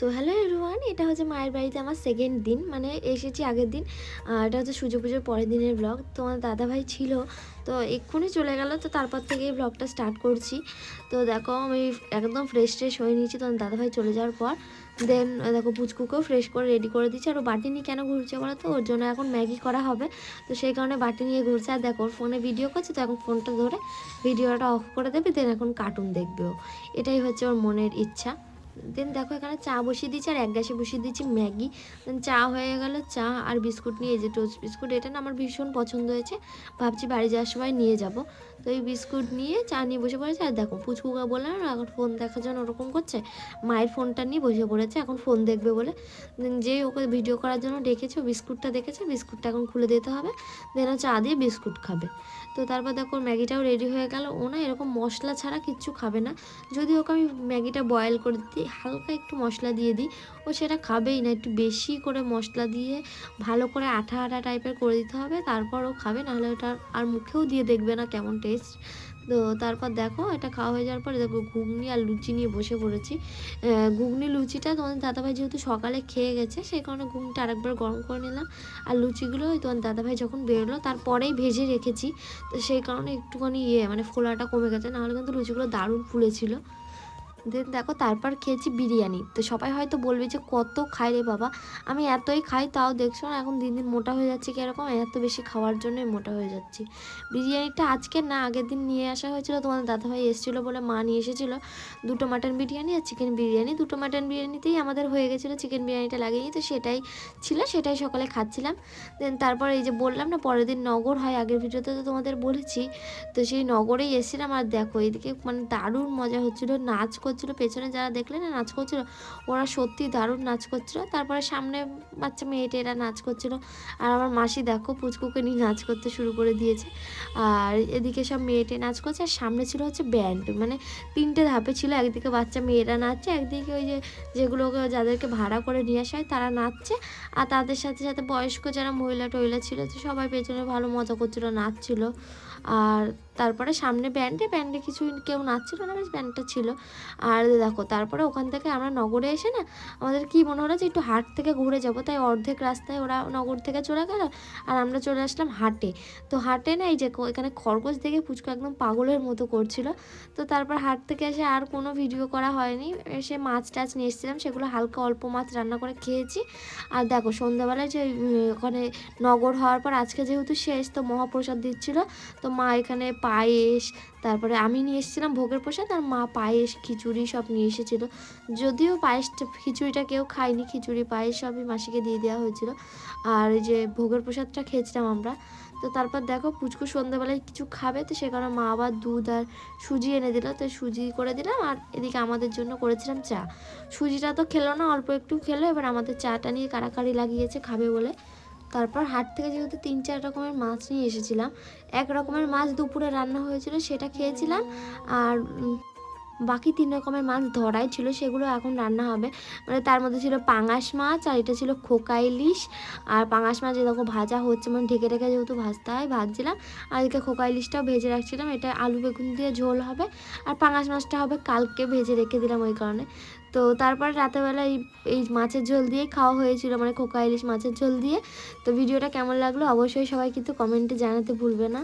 So hello everyone এটা হচ্ছে মায়ের বাড়িতে আমার সেকেন্ড দিন মানে এসেছি আগের দিন। এটা হচ্ছে সূর্য পুজোর পরের দিনের ব্লগ তো আমার দাদাভাই ছিল, তো এক্ষুনি চলে গেল, তো তারপর থেকে এই ব্লগটা স্টার্ট করছি। তো দেখো, আমি একদম ফ্রেশ ট্রেশ হয়ে নিয়েছি তোমার দাদাভাই চলে যাওয়ার পর দেন দেখো পুচকুকেও ফ্রেশ করে রেডি করে দিচ্ছি। আর বাটি নিয়ে কেন ঘুরছে বলো তো? ওর জন্য এখন ম্যাগি করা হবে। তো সেই কারণে বাটি নিয়ে ঘুরছে। আর দেখো, ওর ফোনে ভিডিও করছে, তো এখন ফোনটা ধরে ভিডিওটা অফ করে দেবে দেন এখন কার্টুন দেখবে এটাই হচ্ছে ওর মনের ইচ্ছা। দেন দেখো এখানে চা বসিয়ে দিচ্ছি আর এক গ্যাসে বসিয়ে দিচ্ছি ম্যাগি। দেন চা হয়ে গেল চা আর বিস্কুট নিয়ে যে টোস্ট বিস্কুট, এটা না আমার ভীষণ পছন্দ হয়েছে। ভাবছি বাড়ি যাওয়ার সময় নিয়ে যাব। তো এই বিস্কুট নিয়ে চা নিয়ে বসে পড়েছে আর দেখো পুচকুকা বললাম না, এখন ফোন দেখার জন্য ওরকম করছে। মায়ের ফোনটা নিয়ে বসে পড়েছে, এখন ফোন দেখবে বলে। যেই ওকে ভিডিও করার জন্য ডেকেছে বিস্কুটটা দেখেছে, বিস্কুটটা এখন খুলে দিতে হবে। দেন চা দিয়ে বিস্কুট খাবে। তো তারপর দেখো ম্যাগিটাও রেডি হয়ে গেল। ও না এরকম মশলা ছাড়া কিচ্ছু খাবে না। যদি ওকে আমি ম্যাগিটা বয়েল করে দিই হালকা একটু মশলা দিয়ে দিই। ও সেটা খাবেই না, একটু বেশি করে মশলা দিয়ে ভালো করে আঠা আঠা টাইপের করে দিতে হবে। তারপর ও খাবে, নাহলে ওটা আর মুখেও দিয়ে দেখবে না কেমন টেস্ট তো তারপর দেখো, এটা খাওয়া হয়ে যাওয়ার পরে দেখো ঘুগনি আর লুচি নিয়ে বসে পড়েছি। ঘুগনি লুচিটা তোমাদের দাদাভাই যেহেতু সকালে খেয়ে গেছে, সেই কারণে ঘুগনিটা আরেকবার গরম করে নিলাম। আর লুচিগুলো ওই তোমার দাদাভাই যখন বেরোলো, তারপরেই ভেজে রেখেছি। তো সেই কারণে একটুখানি ইয়ে মানে ফোলাটা কমে গেছে, নাহলে কিন্তু লুচিগুলো দারুণ ফুলেছিল। দেন দেখো তারপর খেয়েছি বিরিয়ানি। তো সবাই হয়তো বলবে যে, কত খাই রে বাবা? আমি এতই খাই, তাও দেখছ না, এখন দিন দিন মোটা হয়ে যাচ্ছে কীরকম এত বেশি খাওয়ার জন্যই মোটা হয়ে যাচ্ছি। বিরিয়ানিটা আজকে না, আগের দিন নিয়ে আসা হয়েছিল, তোমাদের দাদাভাই এসেছিল বলে মা নিয়ে এসেছিল। দুটো মাটন বিরিয়ানি আর চিকেন বিরিয়ানি। দুটো মাটন বিরিয়ানিতেই আমাদের হয়ে গেছিল চিকেন বিরিয়ানিটা লাগেনি তো সেটাই ছিল, সেটাই সকালে খাচ্ছিলাম। দেন তারপর এই যে বললাম না, পরের দিন নগর হয়, আগের ভিডিওতে তো তোমাদের বলেছি। তো সেই নগরেই এসেছিলাম, আর দেখো এদিকে মানে দারুণ মজা হচ্ছিল, নাচ করছিল, পেছনে যারা দেখলে না নাচ করছিল, ওরা সত্যি দারুণ নাচ করছিল। তারপরে সামনে বাচ্চা মেয়েটেরা নাচ করছিল। আর আমার মাসি দেখো পুচকুকে নিয়ে নাচ করতে শুরু করে দিয়েছে। আর এদিকে সব মেয়েটে নাচ করছে, আর সামনে ছিল হচ্ছে ব্যান্ড মানে তিনটে ধাপে ছিল, একদিকে বাচ্চা মেয়েরা নাচছে, একদিকে ওই যে যেগুলোকে যাদেরকে ভাড়া করে নিয়ে আসা হয় তারা নাচছে। আর তাদের সাথে সাথে বয়স্ক যারা মহিলা টহিলা ছিল সবাই পেছনে ভালো মজা করছিল, নাচছিল। আর তারপরে সামনে ব্যান্ডে ব্যান্ডে কিছু কেউ নাচছিল না, বেশ ব্যান্ডটা ছিল। আর দেখো, তারপরে ওখান থেকে আমরা নগরে এসে না, আমাদের কি মনে হলো যে একটু হাট থেকে ঘুরে যাব। তাই অর্ধেক রাস্তায় ওরা নগর থেকে চলে গেল আর আমরা চলে আসলাম হাটে। তো হাটে না এই যে এখানে খরগোশ দেখে পুচকু একদম পাগলের মতো করছিল। তো তারপর হাট থেকে এসে আর কোনো ভিডিও করা হয়নি। এসে মাছ টাছ নিয়ে এসেছিলাম, সেগুলো হালকা অল্প মাছ রান্না করে খেয়েছি। আর দেখো, সন্ধ্যাবেলায় যে ওখানে নগর হওয়ার পর আজকে যেহেতু শেষ, তো মহাপ্রসাদ দিচ্ছিল। তো মা এখানে পায়েস, তারপরে আমি নিয়ে এসেছিলাম ভোগের প্রসাদ, আর মা পায়েস, খিচুড়ি সব নিয়ে এসেছিল। যদিও পায়েসটা, খিচুড়িটা কেউ খায়নি, খিচুড়ি, পায়েস সবই মাসিকে দিয়ে দেওয়া হয়েছিল। আর যে ভোগের প্রসাদটা খেয়েছিলাম আমরা, তো তারপর দেখো পুচকু সন্ধ্যাবেলায় কিছু খাবে, তো সে কারণে মা আবার দুধ আর সুজি এনে দিল। তো সুজি করে দিলাম, আর এদিকে আমাদের জন্য করেছিলাম চা। সুজিটা তো খেলো না, অল্প একটু খেলো, এবার আমাদের চাটা নিয়ে কাড়াকাড়ি লাগিয়েছে, খাবে বলে। তারপর হাট থেকে যেহেতু তিন চার রকমের মাছ নিয়ে এসেছিলাম, এক রকমের মাছ দুপুরে রান্না হয়েছিল সেটা খেয়েছিলাম, আর বাকি তিন রকমের মাছ ধরাই ছিল, সেগুলো এখন রান্না হবে। মানে তার মধ্যে ছিল পাঙাশ মাছ আর এটা ছিল খোকা ইলিশ। আর পাঙাশ মাছ এরকম ভাজা হচ্ছে মানে ঢেকে ঢেকে যেহেতু ভাজতে হয় ভাজছিলাম। আর এদিকে খোকা ইলিশটাও ভেজে রাখছিলাম, এটা আলু বেগুন দিয়ে ঝোল হবে। আর পাঙাশ মাছটা হবে কালকে ভেজে রেখে দিলাম ওই কারণে। তো তারপরে রাতেরবেলা এই এই মাছের ঝোল দিয়েই খাওয়া হয়েছিল মানে খোকা ইলিশ মাছের ঝোল দিয়ে। তো ভিডিওটা কেমন লাগল অবশ্যই সবাই কিন্তু কমেন্টে জানাতে ভুলবে না।